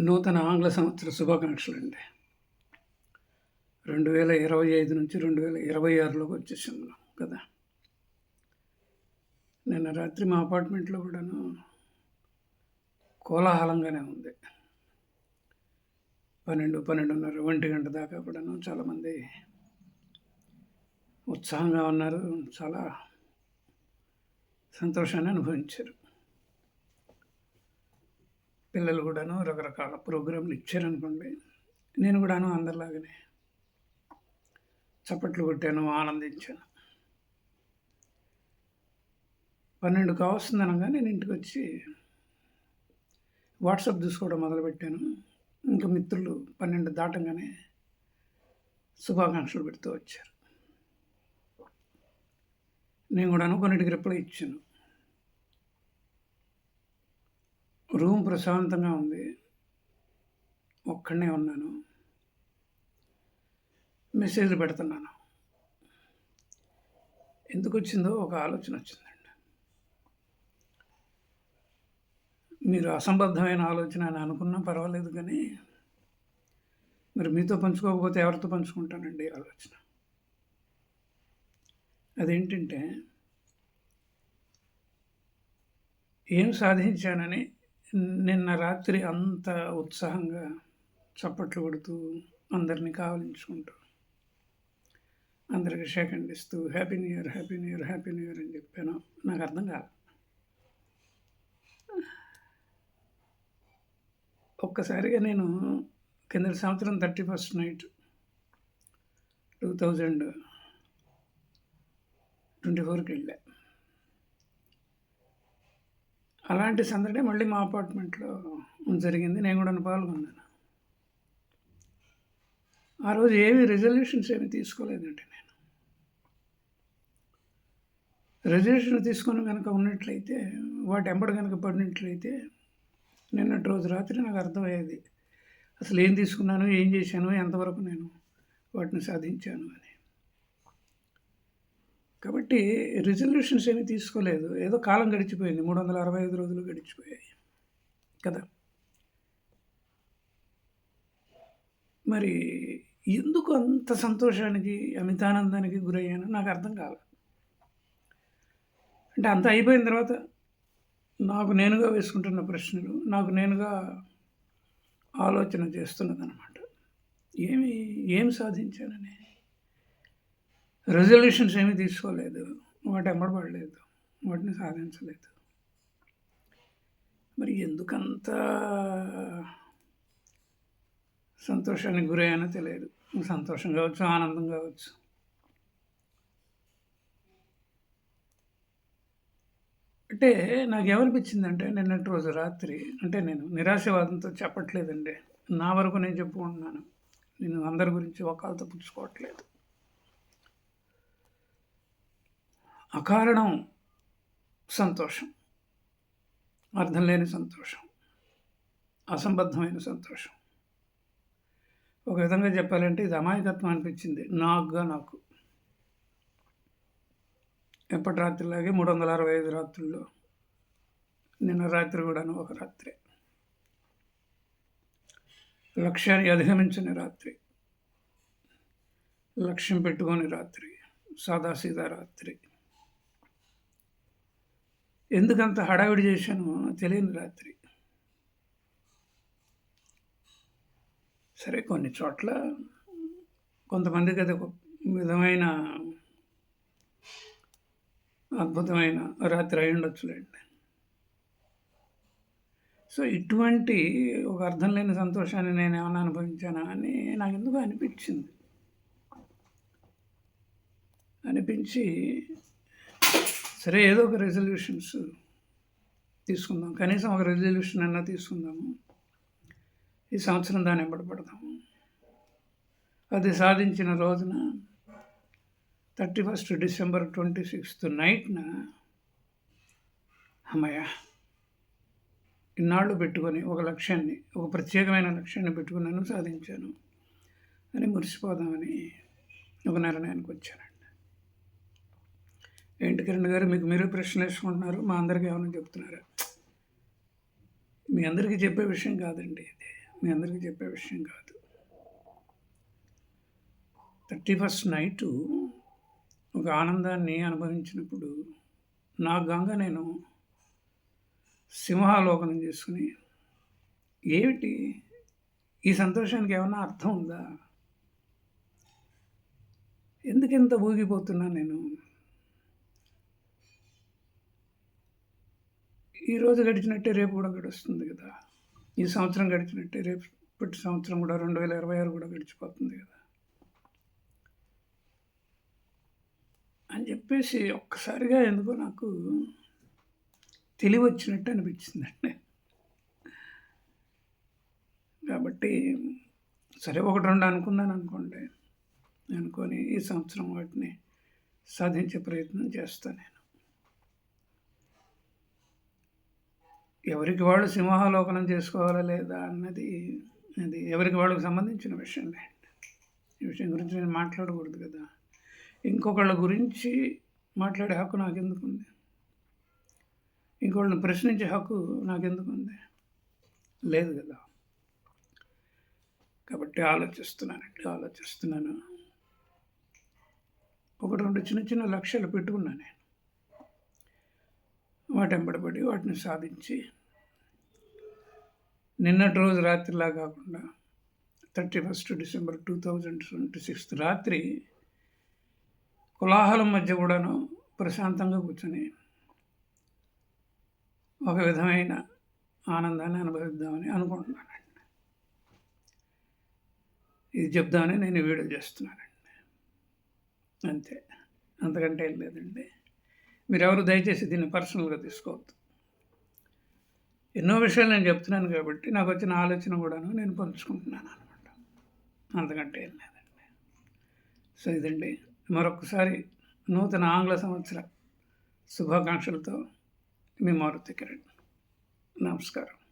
నూతన ఆంగ్ల సంవత్సర శుభాకాంక్షలు అండి రెండు వేల ఇరవై ఐదు నుంచి రెండు వేల ఇరవై ఆరులోకి వచ్చేసాం కదా. నిన్న రాత్రి మా అపార్ట్మెంట్లో కూడాను కోలాహలంగానే ఉంది. పన్నెండు పన్నెండున్నర ఒంటి గంట దాకా కూడాను చాలామంది ఉత్సాహంగా ఉన్నారు. చాలా సంతోషాన్ని అనుభవించారు. పిల్లలు కూడాను రకరకాల ప్రోగ్రాంలు ఇచ్చారనుకోండి నేను కూడాను అందరిలాగానే చప్పట్లు కొట్టాను ఆనందించాను. పన్నెండు కావస్తుంది అనగా నేను ఇంటికి వచ్చి వాట్సాప్ చూసుకోవడం మొదలుపెట్టాను. ఇంకా మిత్రులు పన్నెండు దాటంగానే శుభాకాంక్షలు పెడుతూ వచ్చారు. నేను కూడాను కొన్నిటికి రిప్లై ఇచ్చాను. రూమ్ ప్రశాంతంగా ఉంది. ఒక్కడనే ఉన్నాను. మెసేజ్లు పెడుతున్నాను. ఎందుకు వచ్చిందో ఒక ఆలోచన వచ్చిందండి. మీరు అసంబద్ధమైన ఆలోచన అని అనుకున్నా పర్వాలేదు కానీ మరి మీతో పంచుకోకపోతే ఎవరితో పంచుకుంటానండి ఈ ఆలోచన? అదేంటంటే ఏం సాధించానని నిన్న రాత్రి అంత ఉత్సాహంగా చప్పట్లు కొడుతూ అందరినీ కావలించుకుంటూ అందరికి షేక్ ఇస్తూ happy new year happy new year happy new year అని చెప్పాను. నాకు అర్థం కాదు ఒక్కసారిగా నేను కింద సంవత్సరం thirty first night two thousand twenty ఫోర్కి వెళ్ళా. అలాంటి సందడి మళ్ళీ మా అపార్ట్మెంట్లో జరిగింది. నేను కూడా పాల్గొన్నాను. ఆ రోజు ఏమి రిజల్యూషన్స్ ఏమి తీసుకోలేదండి నేను. రిజల్యూషన్ తీసుకొని కనుక ఉన్నట్లయితే వాటి ఎంబడి కనుక పడినట్లయితే నిన్నటి రోజు రాత్రి నాకు అర్థమయ్యేది. అసలు ఏం తీసుకున్నాను ఏం చేశాను ఎంతవరకు నేను వాటిని సాధించాను అని. కాబట్టి రిజల్యూషన్స్ ఏమీ తీసుకోలేదు. ఏదో కాలం గడిచిపోయింది. మూడు వందల అరవై ఐదు రోజులు గడిచిపోయాయి. కదా? మరి ఎందుకు అంత సంతోషానికి అమితానందానికి గురయ్యానో నాకు అర్థం కాలేదు అంటే అంత అయిపోయిన తర్వాత నాకు నేనుగా వేసుకుంటున్న ప్రశ్నలు నాకు నేనుగా ఆలోచన చేస్తున్నదనమాట ఏమి ఏం సాధించానని? రెజల్యూషన్స్ ఏమీ తీసుకోలేదు. వాటి అమ్మడబడలేదు వాటిని సాధించలేదు. మరి ఎందుకంత సంతోషానికి గురయ్యానో తెలియదు. సంతోషం కావచ్చు ఆనందం కావచ్చు. అంటే నాకు ఏమనిపించిందంటే నిన్నటి రోజు రాత్రి అంటే నేను నిరాశవాదంతో చెప్పట్లేదండి. నా వరకు నేను చెప్పుకుంటున్నాను. నేను అందరి గురించి ఒకళ్ళతో పుచ్చుకోవట్లేదు. అకారణం సంతోషం అర్థం లేని సంతోషం అసంబద్ధమైన సంతోషం. ఒక విధంగా చెప్పాలంటే ఇది అమాయకత్వం అనిపించింది నాకుగా నాకు. ఎప్పటి రాత్రిలాగే మూడు వందల అరవై ఐదు రాత్రుల్లో నిన్న రాత్రి కూడాను ఒక రాత్రి. లక్ష్యాన్ని అధిగమించని రాత్రి. లక్ష్యం పెట్టుకొని రాత్రి సాదాసీదా రాత్రి. ఎందుకంత హడావిడి చేశానో తెలియని రాత్రి. సరే కొన్ని చోట్ల కొంతమందికి అది ఒక విధమైన అద్భుతమైన రాత్రి అయి ఉండొచ్చులేండి. సో ఇటువంటి ఒక అర్థం లేని సంతోషాన్ని నేను ఏమైనా అనుభవించానా అని నాకు ఎందుకు అనిపించింది. అనిపించి సరే ఏదో ఒక రెజల్యూషన్స్ తీసుకుందాం. కనీసం ఒక రెజల్యూషన్ అన్నా తీసుకుందాము. ఈ సంవత్సరం దాన్ని ఎంబడపడదాము అది సాధించిన రోజున thirty first December twenty sixth నైట్న అమ్మయ్య ఇన్నాళ్ళు పెట్టుకొని ఒక లక్ష్యాన్ని ఒక ప్రత్యేకమైన లక్ష్యాన్ని పెట్టుకున్నాను సాధించాను. అని మురిసిపోదామని ఒక నిర్ణయానికి వచ్చానండి. ఏంటి కిరణ్ గారు మీకు మీరే ప్రశ్న వేసుకుంటున్నారు మా అందరికీ ఏమైనా చెప్తున్నారా? మీ అందరికీ చెప్పే విషయం కాదండి ఇది. మీ అందరికీ చెప్పే విషయం కాదు. థర్టీ ఫస్ట్ నైటు ఒక ఆనందాన్ని అనుభవించినప్పుడు నా గంగ నేను సింహాలోకనం చేసుకుని ఏమిటి? ఈ సంతోషానికి ఏమన్నా అర్థం ఉందా? ఎందుకు ఇంత ఊగిపోతున్నా నేను? ఈరోజు గడిచినట్టే రేపు కూడా గడుస్తుంది కదా. ఈ సంవత్సరం గడిచినట్టే రేపు ప్రతి సంవత్సరం కూడా రెండు వేల ఇరవై ఆరు కూడా గడిచిపోతుంది కదా. అని చెప్పేసి ఒక్కసారిగా ఎందుకో నాకు తెలివి వచ్చినట్టు అనిపించిందండి. కాబట్టి సరే ఒకటి రెండు అనుకున్నాను అనుకోండి. అనుకొని ఈ సంవత్సరం వాటిని సాధించే ప్రయత్నం చేస్తాను నేను. ఎవరికి వాళ్ళు సింహాలోకనం చేసుకోవాలా లేదా అన్నది అది ఎవరికి వాళ్ళకి సంబంధించిన విషయం ఈ విషయం గురించి నేను మాట్లాడకూడదు కదా. ఇంకొకళ్ళ గురించి మాట్లాడే హక్కు నాకెందుకుంది? ఇంకొకళ్ళని ప్రశ్నించే హక్కు నాకెందుకుంది? లేదు కదా. కాబట్టి ఆలోచిస్తున్నానండి ఆలోచిస్తున్నాను. ఒకటి రెండు చిన్న చిన్న లక్ష్యాలు పెట్టుకున్నాను నేను. వాటెంబడబడి వాటిని సాధించి నిన్నటి రోజు రాత్రిలా కాకుండా thirty first December two thousand twenty sixth రాత్రి కులాహలం మధ్య కూడాను ప్రశాంతంగా కూర్చొని ఒక విధమైన ఆనందాన్ని అనుభవిద్దామని అనుకుంటున్నానండి. ఇది చెప్దామని నేను వీడియో చేస్తున్నానండి. అంతే. అంతకంటే ఏం లేదండి. మీరెవరు దయచేసి దీన్ని పర్సనల్గా తీసుకోవద్దు. ఎన్నో విషయాలు నేను చెప్తున్నాను కాబట్టి నాకు వచ్చిన ఆలోచన కూడాను నేను పంచుకుంటున్నాను అనమాట అంతకంటే ఏం లేదండి. సో ఇదండి. మరొకసారి నూతన ఆంగ్ల సంవత్సర శుభాకాంక్షలతో మీ మారుతి కిరణ్. నమస్కారం.